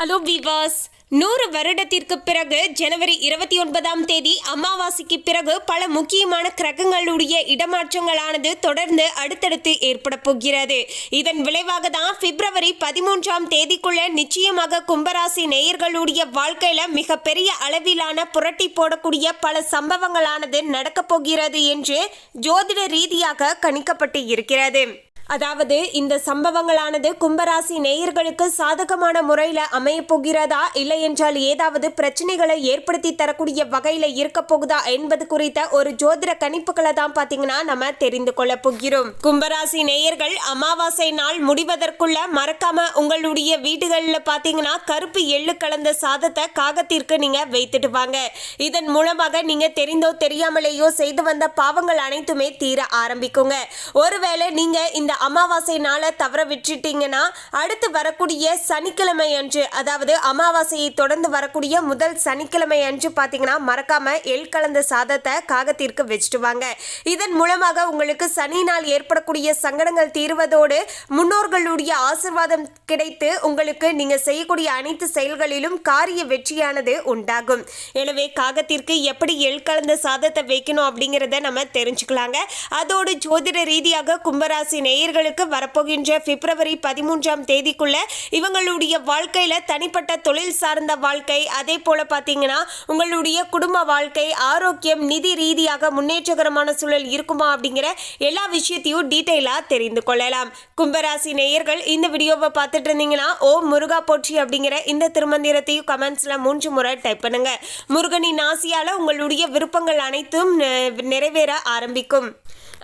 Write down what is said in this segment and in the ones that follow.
Hello விவாஸ். நூறு வருடத்திற்கு பிறகு ஜனவரி இருபத்தி ஒன்பதாம் தேதி அமாவாசைக்கு பிறகு பல முக்கியமான கிரகங்களுடைய இடமாற்றங்களானது தொடர்ந்து அடுத்தடுத்து ஏற்பட போகிறது. இதன் விளைவாக தான் பிப்ரவரி பதிமூன்றாம் தேதிக்குள்ள நிச்சயமாக கும்பராசி நேயர்களுடைய வாழ்க்கையில மிகப்பெரிய அளவிலான புரட்டி போடக்கூடிய பல சம்பவங்களானது நடக்கப் போகிறது என்று ஜோதிட ரீதியாக கணிக்கப்பட்டு இருக்கிறது. அதாவது இந்த சம்பவங்களானது கும்பராசி நேயர்களுக்கு சாதகமான முறையில் அமைய போகிறதா இல்லை என்றால் ஏதாவது பிரச்சனைகளை ஏற்படுத்தி தரக்கூடிய வகையில் இருக்க போகுதா என்பது குறித்த ஒரு ஜோதிட கணிப்புகளை தான் பார்த்தீங்கன்னா நம்ம தெரிந்து கொள்ள போகிறோம். கும்பராசி நேயர்கள் அமாவாசை நாள் முடிவதற்குள்ள மறக்காம உங்களுடைய வீடுகளில் பார்த்தீங்கன்னா கருப்பு எள்ளு கலந்த சாதத்தை காகத்திற்கு நீங்க வைத்துட்டு வாங்க. இதன் மூலமாக நீங்க தெரிந்தோ தெரியாமலேயோ செய்து வந்த பாவங்கள் அனைத்துமே தீர ஆரம்பிக்குங்க. ஒருவேளை நீங்க இந்த அமாவாசை நாளை தவற விட்டுட்டீங்கன்னா அடுத்து வரக்கூடிய சனிக்கிழமை அன்று அதாவது அமாவாசையை தொடர்ந்து வரக்கூடிய முதல் சனிக்கிழமை அன்று பார்த்தீங்கன்னா மறக்காம எள் கலந்த சாதத்தை காகத்திற்கு வச்சுட்டு வாங்க இதன் மூலமாக உங்களுக்கு சனி நாள் ஏற்படக்கூடிய சங்கடங்கள் தீர்வதோடு முன்னோர்களுடைய ஆசிர்வாதம் கிடைத்து உங்களுக்கு நீங்க செய்யக்கூடிய அனைத்து செயல்களிலும் காரிய வெற்றியானது உண்டாகும். எனவே காகத்திற்கு எப்படி எள் கலந்த சாதத்தை வைக்கணும் அப்படிங்கிறத நம்ம தெரிஞ்சுக்கலாங்க. அதோடு ஜோதிட ரீதியாக கும்பராசி நேயர்களுக்கு வரப்போகின்ற பிப்ரவரி பதிமூன்றாம் தேதிக்குள்ள இவங்களுடைய வாழ்க்கையில தனிப்பட்ட தொழில் சார்ந்த வாழ்க்கை அதே போல பார்த்தீங்கன்னா உங்களுடைய குடும்ப வாழ்க்கை ஆரோக்கியம் நிதி ரீதியாக முன்னேற்றகரமான சூழல் இருக்குமா அப்படிங்கிற எல்லா விஷயத்தையும் டீட்டெயிலாக தெரிந்து கொள்ளலாம். கும்பராசி நேயர்கள் இந்த வீடியோவை பார்த்துட்டு இருந்தீங்கன்னா ஓ முருகா போற்றி அப்படிங்கிற இந்த திருமந்திரத்தையும் கமெண்ட்ஸ்ல மூன்று முறை டைப் பண்ணுங்க. முருகனின் ஆசியால உங்களுடைய விருப்பங்கள் அனைத்தும் நிறைவேற ஆரம்பிக்கும்.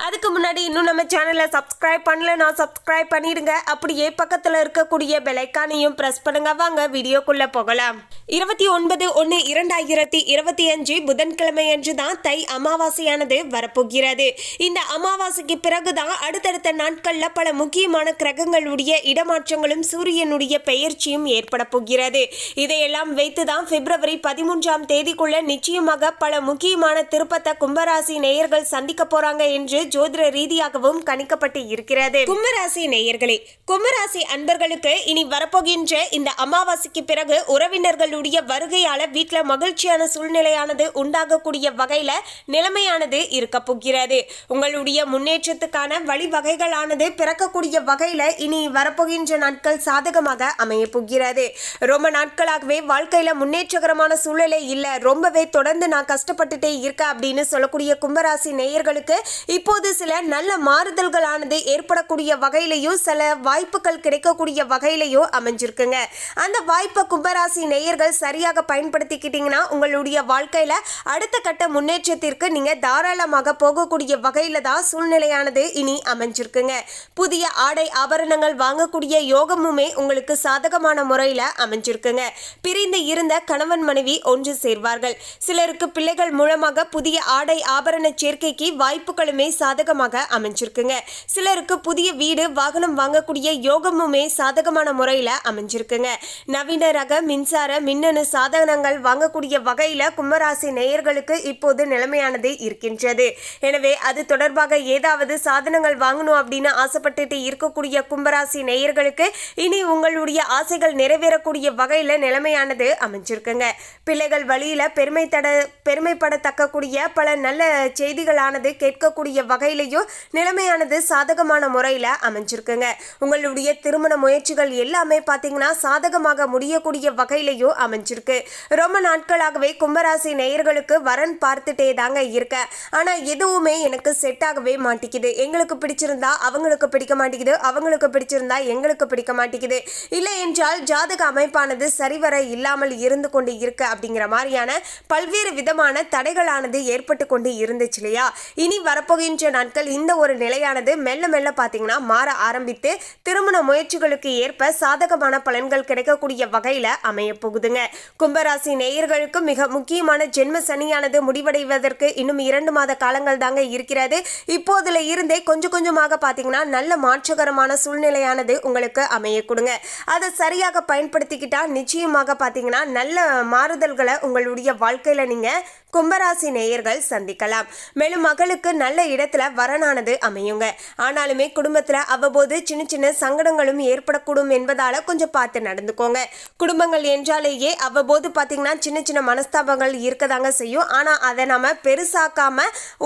அதுக்கு முன்னாடி இன்னும் நம்ம சேனலை சப்ஸ்கிரைப் நான் சப்ஸ்கிரைப் பண்ணிடுங்க. அப்படியே பக்கத்தில் இருக்கக்கூடிய பெலைக்கானையும் ப்ரெஸ் பண்ணுங்க. வாங்க வீடியோக்குள்ள போகலாம். இருபத்தி ஒன்பது ஒன்று இரண்டாயிரத்தி இருபத்தி அஞ்சு புதன்கிழமை அன்று தான் தை அமாவாசையானது வரப்போகிறது. இந்த அமாவாசைக்கு பிறகுதான் அடுத்தடுத்த நாட்களில் பல முக்கியமான கிரகங்களுடைய இடமாற்றங்களும் சூரியனுடைய பெயர்ச்சியும் ஏற்பட போகிறது. இதையெல்லாம் வைத்து தான் பிப்ரவரி பதிமூன்றாம் தேதிக்குள்ள நிச்சயமாக பல முக்கியமான திருப்பத்தை கும்பராசி நேயர்கள் சந்திக்க போறாங்க என்று ஜோதிட ரீதியாகவும் கணிக்கப்பட்டு இருக்கிறது. கும்பராசி நேயர்களே கும்பராசி அன்பர்களுக்கு இனி வரப்போகின்ற இந்த அமாவாசைக்கு பிறகு உறவினர்களுடைய வருகையால வீட்டுல மகிழ்ச்சியான சூழ்நிலையானது உண்டாகக்கூடிய வகையில நிலைமையானது இருக்க போகிறது. உங்களுடைய முன்னேற்றத்துக்கான வழிவகைகளானது பிறக்கக்கூடிய வகையில இனி வரப்போகின்ற நாட்கள் சாதகமாக அமைய போகிறது. ரொம்ப நாட்களாகவே வாழ்க்கையில முன்னேற்றகரமான சூழலே இல்லை. ரொம்பவே தொடர்ந்து நான் கஷ்டப்பட்டுட்டே இருக்கேன் அப்படின்னு சொல்லக்கூடிய கும்பராசி நேயர்களுக்கு இப்போது சில நல்ல மாறுதல்களானது ஏற்படக்கூடிய வகையிலையும் சில வாய்ப்புகள் கிடைக்கக்கூடிய வகையிலையும் அமைஞ்சிருக்குங்க. அந்த வாய்ப்பை கும்பராசி நேயர்கள் சரியாக பயன்படுத்திக்கிட்டீங்கன்னா உங்களுடைய வாழ்க்கையில அடுத்த கட்ட முன்னேற்றத்திற்கு நீங்க தாராளமாக போகக்கூடிய வகையில தான் சூழ்நிலையானது இனி அமைஞ்சிருக்குங்க. புதிய ஆடை ஆபரணங்கள் வாங்கக்கூடிய யோகமுமே உங்களுக்கு சாதகமான முறையில அமைஞ்சிருக்குங்க. பிரிந்து இருந்த கணவன் மனைவி ஒன்று சேர்வார்கள். சிலருக்கு பிள்ளைகள் மூலமாக புதிய ஆடை ஆபரண சேர்க்கைக்கு வாய்ப்புகளுமே சாதகமாக அமைஞ்சிருக்குங்க. சிலருக்கு புதிய வீடு வாகனம் வாங்கக்கூடிய யோகமுமே சாதகமான முறையில் அமைஞ்சிருக்குங்க. நவீன ரக மின்சார மின்னணு சாதனங்கள் வாங்கக்கூடிய வகையில் கும்பராசி நேயர்களுக்கு இப்போது நிலைமையானது இருக்கின்றது. எனவே அது தொடர்பாக ஏதாவது சாதனங்கள் வாங்கணும் அப்படின்னு ஆசைப்பட்டுட்டு இருக்கக்கூடிய கும்பராசி நேயர்களுக்கு இனி உங்களுடைய ஆசைகள் நிறைவேறக்கூடிய வகையில் நிலைமையானது அமைஞ்சிருக்குங்க. பிள்ளைகள் வழியில பெருமை தட பெருமைப்படத்தக்கக்கூடிய பல நல்ல செய்திகளானது கேட்கக்கூடிய வகையிலையும் நிலைமையானது சாதகமான முறையில் அமைஞ்சிருக்குங்க. உங்களுடைய திருமண முயற்சிகள் எல்லாமே பார்த்தீங்கன்னா சாதகமாக முடியக்கூடிய வகையிலையும் அமைஞ்சிருக்கு. ரொம்ப நாட்களாகவே கும்பராசி நேயர்களுக்கு வரன் பார்த்துட்டே தாங்க இருக்க. ஆனால் எதுவுமே எனக்கு செட் ஆகவே மாட்டேங்குது எங்களுக்கு பிடிச்சிருந்தா அவங்களுக்கு பிடிக்க மாட்டேங்குது அவங்களுக்கு பிடிச்சிருந்தா எங்களுக்கு பிடிக்க மாட்டேங்குது இல்லை என்றால் ஜாதக அமைப்பானது சரிவர இல்லாமல் இருந்து கொண்டு இருக்கு அப்படிங்கிற மாதிரியான பல்வேறு விதமான தடைகளானது ஏற்பட்டு கொண்டு இருந்துச்சு இல்லையா? இனி வரப்போகின்ற நாட்கள் இந்த ஒரு நிலையானது மெல்ல மெல்ல பார்த்தீங்கன்னா மாற ஆரம்பித்து திருமண முயற்சிகளுக்கு ஏற்ப சாதகமான பலன்கள் கிடைக்கக்கூடிய வகையில் அமைய போகுதுங்க. கும்பராசி நேயர்களுக்கு மிக முக்கியமான ஜென்ம சனியானது முடிவடைவதற்கு இன்னும் இரண்டு மாத காலங்கள் தாங்க இருக்கிறது. இப்போதுல இருந்தே கொஞ்சம் கொஞ்சமாக பார்த்தீங்கன்னா நல்ல மாற்றகரமான சூழ்நிலையானது உங்களுக்கு அமைய கொடுங்க. அதை சரியாக பயன்படுத்திக்கிட்டா நிச்சயமாக பார்த்தீங்கன்னா நல்ல மாறுதல்களை உங்களுடைய வாழ்க்கையில் நீங்கள் கும்பராசி நேயர்கள் சந்திக்கலாம். மேலும் மகளுக்கு நல்ல இடத்துல வரனானது அமையுங்க. ஆனாலுமே இருந்தாலுமே குடும்பத்துல அவ்வப்போது சின்ன சின்ன சங்கடங்களும் ஏற்படக்கூடும் என்பதால கொஞ்சம் பார்த்து நடந்துக்கோங்க. குடும்பங்கள் என்றாலேயே அவ்வப்போது பார்த்தீங்கன்னா சின்ன சின்ன மனஸ்தாபங்கள் இருக்கதாங்க செய்யும். ஆனா அதை நம்ம பெருசாக்காம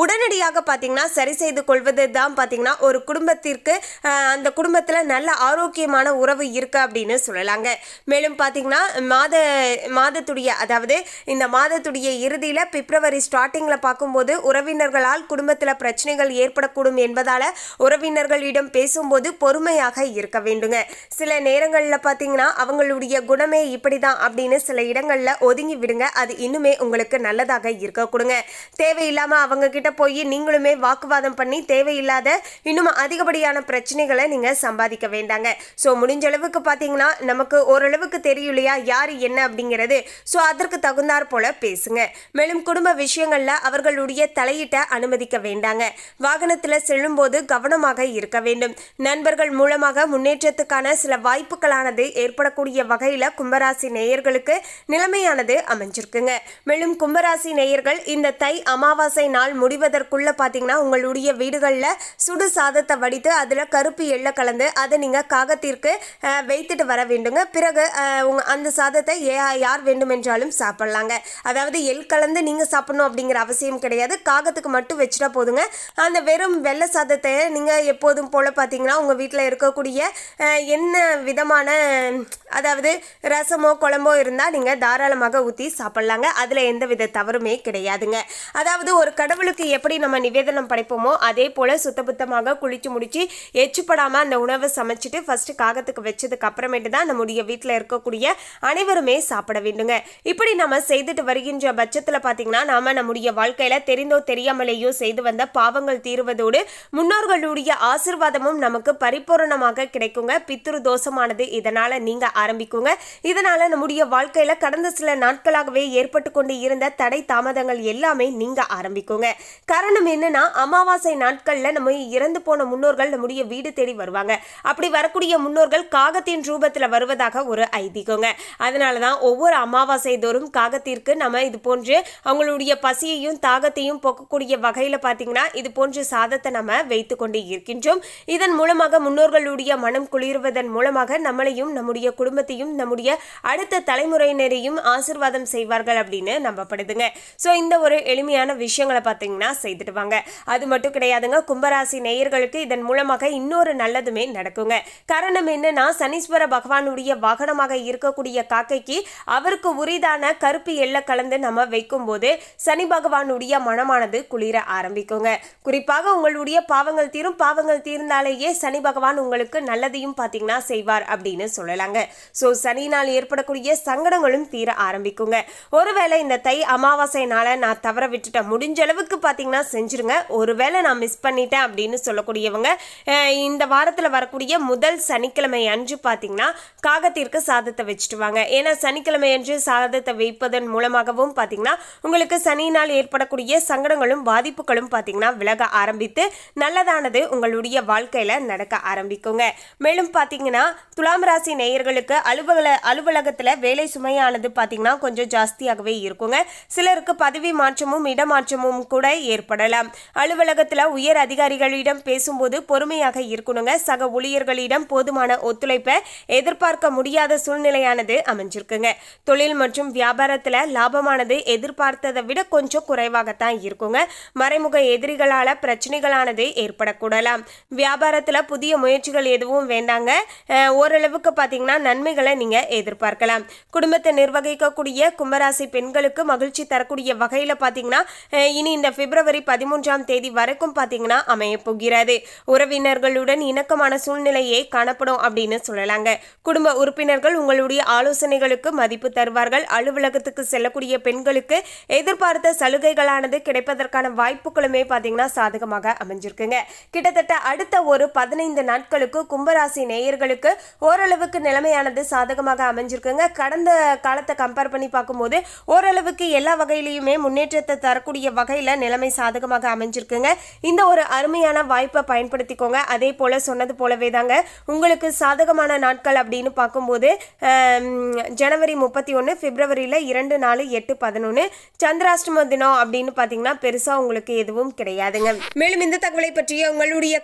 உடனடியாக பார்த்தீங்கன்னா சரி செய்து கொள்வது தான் பார்த்தீங்கன்னா ஒரு குடும்பத்திற்கு அந்த குடும்பத்துல நல்ல ஆரோக்கியமான உறவு இருக்கு அப்படின்னு சொல்லலாங்க. மேலும் பார்த்தீங்கன்னா மாத மாதத்துடைய அதாவது இந்த மாதத்துடைய இறுதியில் பிப்ரவரி ஸ்டார்டிங்கில் பார்க்கும்போது உறவினர்களால் குடும்பத்தில் பிரச்சனைகள் ஏற்படக்கூடும் என்பதால் மற்றவர்களிடம் பேசும்போது பொறுமையாக இருக்க வேண்டுங்க. சில நேரங்களில் பார்த்தீங்கன்னா அவங்களுடைய குணமே இப்படி தான் அப்படின்னு சில இடங்களில் ஒதுங்கி விடுங்க. அது இன்னுமே உங்களுக்கு நல்லதாக இருக்க கொடுங்க. தேவையில்லாமல் அவங்க கிட்ட போய் நீங்களுமே வாக்குவாதம் பண்ணி தேவையில்லாத இன்னும் அதிகப்படியான பிரச்சனைகளை நீங்கள் சம்பாதிக்க வேண்டாங்க. ஸோ முடிஞ்ச அளவுக்கு பார்த்தீங்கன்னா நமக்கு ஓரளவுக்கு தெரியும் இல்லையா யார் என்ன அப்படிங்கிறது. ஸோ அதற்கு தகுந்தாற் போல பேசுங்க. மேலும் குடும்ப விஷயங்களில் அவர்களுடைய தலையிட்ட அனுமதிக்க வேண்டாங்க. வாகனத்தில் செல்லும்போது கவனமாக இருக்க வேண்டும். நண்பர்கள் மூலமாக முன்னேற்றத்துக்கான சில வாய்ப்புகளானது ஏற்படக்கூடிய வகையில் கும்பராசி நேயர்களுக்கு நிலைமையானது அமைஞ்சிருக்குங்க. மேலும் கும்பராசி நேயர்கள் இந்த தை அமாவாசை நாள் முடிவதற்குள்ள பார்த்தீங்கன்னா உங்களுடைய வீடுகளில் சுடு சாதத்தை வடித்து அதில் கருப்பு எள்ளை கலந்து அதை நீங்கள் காகத்திற்கு வைத்துட்டு வர வேண்டுங்க. பிறகு உங்க அந்த சாதத்தை ஏ- யார் வேண்டுமென்றாலும் சாப்பிடலாங்க. அதாவது எள் கலந்து நீங்கள் சாப்பிடணும் அப்படிங்கிற அவசியம் கிடையாது. காகத்துக்கு மட்டும் வச்சுட்டா போதுங்க. அந்த வெறும் வெள்ளை சாதத்தை நீங்கள் எப்போதும் போல் பார்த்தீங்கன்னா உங்கள் வீட்டில் இருக்கக்கூடிய என்ன விதமான அதாவது ரசமோ குழம்போ இருந்தால் நீங்கள் தாராளமாக ஊற்றி சாப்பிட்லாங்க. அதில் எந்த வித தவறுமே கிடையாதுங்க. அதாவது ஒரு கடவுளுக்கு எப்படி நம்ம நிவேதனம் படைப்போமோ அதே போல் சுத்தபுத்தமாக குளிச்சு முடித்து எச்சுப்படாமல் அந்த உணவை சமைச்சிட்டு ஃபஸ்ட்டு காகத்துக்கு வச்சதுக்கு அப்புறமேட்டு தான் நம்முடைய வீட்டில் இருக்கக்கூடிய அனைவருமே சாப்பிட வேண்டுங்க. இப்படி நம்ம செய்துட்டு வருகின்ற பட்சத்தில் பார்த்தீங்கன்னா நாம் நம்முடைய வாழ்க்கையில் தெரிந்தோ தெரியாமலேயோ செய்து வந்த பாவங்கள் தீருவதோடு முன்னோர்களுடைய ஆசிர்வாதமும் நமக்கு பரிபூரணமாக கிடைக்குங்க. பித்ரு தோஷமானது இதனால நீங்க ஆரம்பிக்குங்க. இதனால நம்முடைய வாழ்க்கையில கடந்த சில நாட்களாகவே ஏற்பட்டு கொண்டு இருந்த தடை தாமதங்கள் எல்லாமே நீங்க ஆரம்பிக்குங்க. காரணம் என்னன்னா அமாவாசை நாட்கள்ல நம்ம இறந்து போன முன்னோர்கள் நம்முடைய வீடு தேடி வருவாங்க. அப்படி வரக்கூடிய முன்னோர்கள் காகத்தின் ரூபத்துல வருவதாக ஒரு ஐதீகங்க. அதனாலதான் ஒவ்வொரு அமாவாசை தோறும் காகத்திற்கு நம்ம இது போன்று அவங்களுடைய பசியையும் தாகத்தையும் போக்கக்கூடிய வகையில பாத்தீங்கன்னா இது போன்ற சாதத்தை நம்ம வைத்து கொண்டு இருக்கின்றோம். இதன் மூலமாக முன்னோர்களுடைய மனம் குளிர்வதன் மூலமாக நம்மளையும் நம்முடைய குடும்பத்தையும் நம்முடைய அடுத்த தலைமுறையினரையும் ஆசிர்வாதம் செய்வார்கள் அப்படின்னு நம்பப்படுதுங்க. ஸோ இந்த ஒரு எளிமையான விஷயங்களை பார்த்தீங்கன்னா செய்துட்டு வாங்க. அது மட்டும் கிடையாதுங்க கும்பராசி நேயர்களுக்கு இதன் மூலமாக இன்னொரு நல்லதுமே நடக்குங்க. காரணம் என்னன்னா சனீஸ்வர பகவானுடைய வாகனமாக இருக்கக்கூடிய காக்கைக்கு அவருக்கு உரிதான கருப்பு எல்லை கலந்து நம்ம வைக்கும் போது சனி பகவானுடைய மனமானது குளிர ஆரம்பிக்குங்க. குறிப்பாக உங்களுடைய பாவங்கள் தீரும் பாவங்கள் பாவங்கள் தீர்ந்தாலேயே சனி பகவான் உங்களுக்கு நல்லதையும் பார்த்தீங்கன்னா செய்வார் அப்படின்னு சொல்லலாங்க. ஸோ சனியினால் ஏற்படக்கூடிய சங்கடங்களும் தீர ஆரம்பிக்குங்க. ஒருவேளை இந்த தை அமாவாசைனால நான் தவற விட்டுட்டேன். முடிஞ்ச அளவுக்கு பார்த்தீங்கன்னா செஞ்சிருங்க. ஒருவேளை நான் மிஸ் பண்ணிட்டேன் அப்படின்னு சொல்லக்கூடியவங்க இந்த வாரத்தில் வரக்கூடிய முதல் சனிக்கிழமை அன்று பார்த்தீங்கன்னா காகத்திற்கு சாதத்தை வச்சுட்டு வாங்க ஏன்னா சனிக்கிழமை அன்று சாதத்தை வைப்பதன் மூலமாகவும் பார்த்தீங்கன்னா உங்களுக்கு சனியினால் ஏற்படக்கூடிய சங்கடங்களும் பாதிப்புகளும் பார்த்தீங்கன்னா விலக ஆரம்பித்து நல்லதானது உங்களுடைய வாழ்க்கையில நடக்க ஆரம்பிக்குங்க. மேலும் பார்த்தீங்கன்னா துலாம் ராசி நேயர்களுக்கு அலுவல அலுவலகத்தில் வேலை சுமையானது பார்த்தீங்கன்னா கொஞ்சம் ஜாஸ்தியாகவே இருக்குங்க. சிலருக்கு பதவி மாற்றமும் இடமாற்றமும் கூட ஏற்படலாம். அலுவலகத்தில் உயர் அதிகாரிகளிடம் பேசும்போது பொறுமையாக இருக்கணுங்க. சக ஊழியர்களிடம் போதுமான ஒத்துழைப்பை எதிர்பார்க்க முடியாத சூழ்நிலையானது அமைஞ்சிருக்குங்க. தொழில் மற்றும் வியாபாரத்தில் லாபமானது எதிர்பார்த்ததை விட கொஞ்சம் குறைவாகத்தான் இருக்குங்க. மறைமுக எதிரிகளால பிரச்சனைகளானது ஏற்படக்கூடலாம். வியாபாரத்தில் புதிய முயற்சிகள் எதுவும் வேண்டாங்க. ஓரளவுக்கு பார்த்தீங்கன்னா நன்மைகளை நீங்கள் எதிர்பார்க்கலாம். குடும்பத்தை நிர்வகிக்கக்கூடிய கும்பராசி பெண்களுக்கு மகிழ்ச்சி தரக்கூடிய வகையில் பார்த்தீங்கன்னா இனி இந்த பிப்ரவரி பதிமூன்றாம் தேதி வரைக்கும் பார்த்தீங்கன்னா அமைய போகிறது. உறவினர்களுடன் இணக்கமான சூழ்நிலையே காணப்படும் அப்படின்னு சொல்லலாங்க. குடும்ப உறுப்பினர்கள் உங்களுடைய ஆலோசனைகளுக்கு மதிப்பு தருவார்கள். அலுவலகத்துக்கு செல்லக்கூடிய பெண்களுக்கு எதிர்பார்த்த சலுகைகளானது கிடைப்பதற்கான வாய்ப்புகளுமே பார்த்தீங்கன்னா சாதகமாக அமைஞ்சிருக்குங்க. கிட்டத்தட்ட அடுத்த ஒரு பதினைந்து நாட்களுக்கு கும்பராசி நேயர்களுக்கு ஓரளவுக்கு நிலைமையானது சாதகமாக அமைஞ்சிருக்குங்க. கடந்த காலத்தை கம்பேர் பண்ணி பார்க்கும்போது ஓரளவுக்கு எல்லா வகையிலையுமே முன்னேற்றத்தை தரக்கூடிய வகையில் நிலைமை சாதகமாக அமைஞ்சிருக்குங்க. இந்த ஒரு அருமையான வாய்ப்பை பயன்படுத்திக்கோங்க. அதே போல சொன்னது போலவே தாங்க. உங்களுக்கு சாதகமான நாட்கள் அப்படின்னு பார்க்கும்போது ஜனவரி முப்பத்தி ஒன்று பிப்ரவரியில் இரண்டு நாலு எட்டு பதினொன்று சந்திராஷ்டம தினம் அப்படின்னு பார்த்தீங்கன்னா பெருசாக உங்களுக்கு எதுவும் கிடையாதுங்க. மேலும் இந்த தகவலை பற்றிய உங்களுடைய